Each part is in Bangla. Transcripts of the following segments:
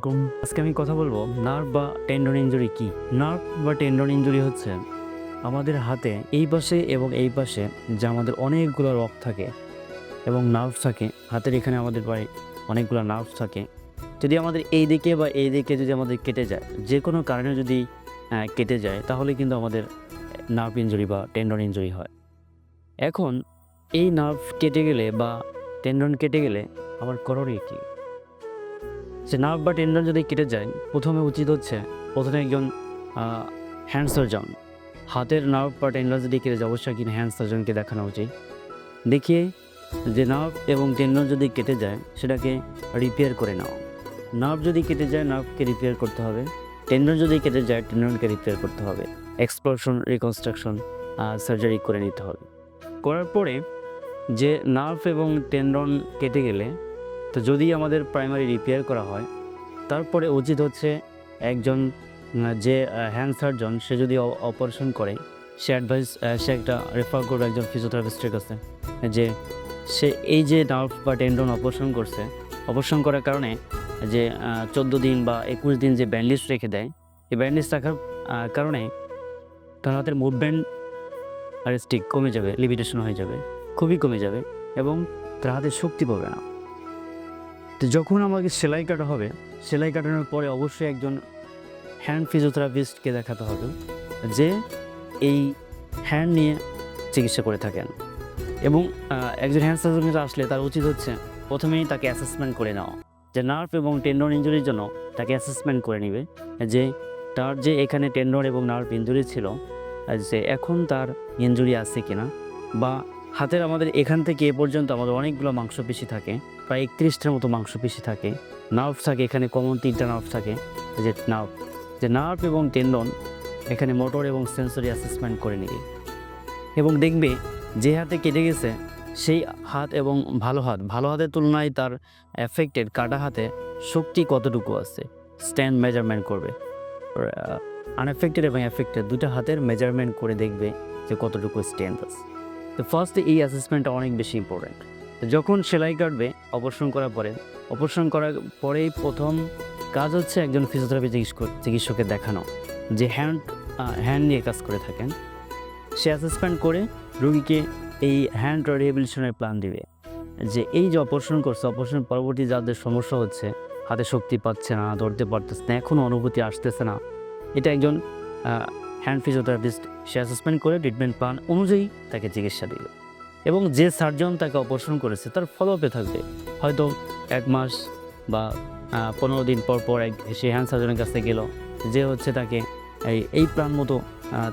আলাইকুম। আজকে আমি কথা বলব নার্ভ বা টেন্ডন ইঞ্জুরি কি? নার্ভ বা টেন্ডন ইঞ্জুরি হচ্ছে আমাদের হাতে এই পাশে এবং এই পাশে যে আমাদের অনেকগুলো রক থাকে এবং নার্ভ থাকে। হাতের এখানে আমাদের প্রায় অনেকগুলো নার্ভ থাকে। যদি আমাদের এই দিকে বা এই দিকে যদি আমাদের কেটে যায় যে কোনো কারণে যদি কেটে যায়, তাহলে কিন্তু আমাদের নার্ভ ইঞ্জুরি বা টেন্ডন ইঞ্জুরি হয়। এখন এই নার্ভ কেটে গেলে বা টেন্ডন কেটে গেলে আমার করণীয় কী? সে নার্ভ বা টেন্ডন যদি কেটে যায়, প্রথমে উচিত হচ্ছে প্রথমে একজন হ্যান্ড সার্জন হাতের নার্ভ বা টেন্ডন যদি কেটে যায়, অবশ্যই কিন্তু হ্যান্ড সার্জনকে দেখানো উচিত। দেখিয়ে যে নার্ভ এবং টেন্ডন যদি কেটে যায়, সেটাকে রিপেয়ার করে নাও। নার্ভ যদি কেটে যায় নার্ভকে রিপেয়ার করতে হবে। টেন্ডন যদি কেটে যায় টেন্ডনকে রিপেয়ার করতে হবে। এক্সপ্লোশন রিকনস্ট্রাকশন সার্জারি করে নিতে হবে। করার পরে যে নার্ভ এবং টেন্ডন কেটে গেলে তো যদি আমাদের প্রাইমারি রিপেয়ার করা হয়, তারপরে উচিত হচ্ছে একজন যে হ্যান্ড সার্জন সে যদি অপারেশন করে, সে অ্যাডভাইস সে একটা রেফার করবে একজন ফিজিওথেরাপিস্টের কাছে, যে সে এই যে নার্ভ বা টেন্ডন অপারেশন করছে অপারেশন করার কারণে যে চোদ্দ দিন বা একুশ দিন যে ব্যান্ডেজ রেখে দেয়, এই ব্যান্ডেজ রাখার কারণে তার হাতের মুভমেন্ট আর স্টিক কমে যাবে লিমিটেশন হয়ে যাবে, খুবই কমে যাবে এবং তার হাতে শক্তি পাবে না। তো যখন আমাকে সেলাই কাটা হবে, সেলাই কাটানোর পরে অবশ্যই একজন হ্যান্ড ফিজিওথেরাপিস্টকে দেখাতে হবে যে এই হ্যান্ড নিয়ে চিকিৎসা করে থাকেন। এবং একজন হ্যান্ড সার্জনের আসলে তার উচিত হচ্ছে প্রথমেই তাকে অ্যাসেসমেন্ট করে নেওয়া যে নার্ভ এবং টেন্ডন ইঞ্জুরির জন্য তাকে অ্যাসেসমেন্ট করে নেবে যে তার যে এখানে টেন্ডন এবং নার্ভ ইঞ্জুরি ছিল যে এখন তার ইঞ্জুরি আছে কিনা বা হাতের আমাদের এখান থেকে এ পর্যন্ত আমাদের অনেকগুলো মাংসপেশি থাকে, প্রায় একত্রিশটার মতো মাংসপেশি থাকে। নার্ভ থাকে, এখানে কমন তিনটা নার্ভ থাকে যে নার্ভ। যে নার্ভ এবং টেন্ডন এখানে মোটর এবং সেন্সরি অ্যাসেসমেন্ট করে নিবে এবং দেখবে যে হাতে কেটে গেছে, সেই হাত এবং ভালো হাত, ভালো হাতের তুলনায় তার এফেক্টেড কাটা হাতে শক্তি কতটুকু আছে স্ট্যান্ড মেজারমেন্ট করবে। আনএফেক্টেড এবং এফেক্টেড দুটো হাতের মেজারমেন্ট করে দেখবে যে কতটুকু স্ট্যান্ড আছে। তো ফার্স্টে এই অ্যাসেসমেন্টটা অনেক বেশি ইম্পর্ট্যান্ট যখন সেলাই কাটবে অপারেশন করার পরে অপারেশন করার পরেই প্রথম কাজ হচ্ছে একজন ফিজিওথেরাপি চিকিৎসক, চিকিৎসকের দেখানো। যে হ্যান্ড হ্যান্ড নিয়ে কাজ করে থাকেন। সে অ্যাসেসমেন্ট করে রুগীকে এই হ্যান্ড রিহেবিলিটেশনের প্ল্যান দিবে। যে এই যে অপারেশন করছে অপারেশন পরবর্তী যাদের সমস্যা হচ্ছে, হাতে শক্তি পাচ্ছে না, ধরতে পারতেছে না এখনও অনুভূতি আসতেছে না, এটা একজন হ্যান্ড ফিজিওথেরাপিস্ট সে অ্যাসেসমেন্ট করে ট্রিটমেন্ট প্ল্যান অনুযায়ী তাকে চিকিৎসা দিবে এবং যে সার্জন তাকে অপারেশন করেছে, তার ফলো আপে থাকবে। হয়তো এক মাস বা পনেরো দিন পর পর এক সে হ্যান্ড সার্জনের কাছে গেল। যে হচ্ছে তাকে এই এই প্ল্যান মতো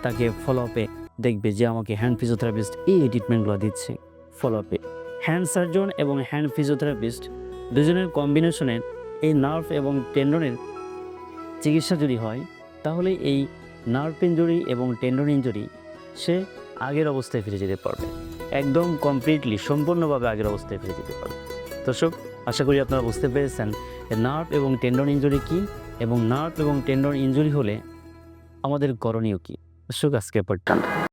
তাকে ফলো আপে দেখবে যে আমাকে হ্যান্ড ফিজিওথেরাপিস্ট এই ট্রিটমেন্টগুলো দিচ্ছে ফলো আপে হ্যান্ড সার্জন এবং হ্যান্ড ফিজিওথেরাপিস্ট দুজনের কম্বিনেশনের এই নার্ভ এবং টেন্ডনের চিকিৎসা যদি হয়, তাহলে এই নার্ভ ইঞ্জুরি এবং টেন্ডন ইঞ্জুরি সে আগের অবস্থায় ফিরে যেতে পারবে। একদম কমপ্লিটলি, সম্পূর্ণভাবে আগের অবস্থায় ফিরে যেতে পারবে। দর্শক, আশা করি আপনারা বুঝতে পেরেছেন নার্ভ এবং টেন্ডন ইঞ্জুরি কী এবং নার্ভ এবং টেন্ডন ইঞ্জুরি হলে আমাদের করণীয় কী। দর্শক আজকে পর্যন্ত।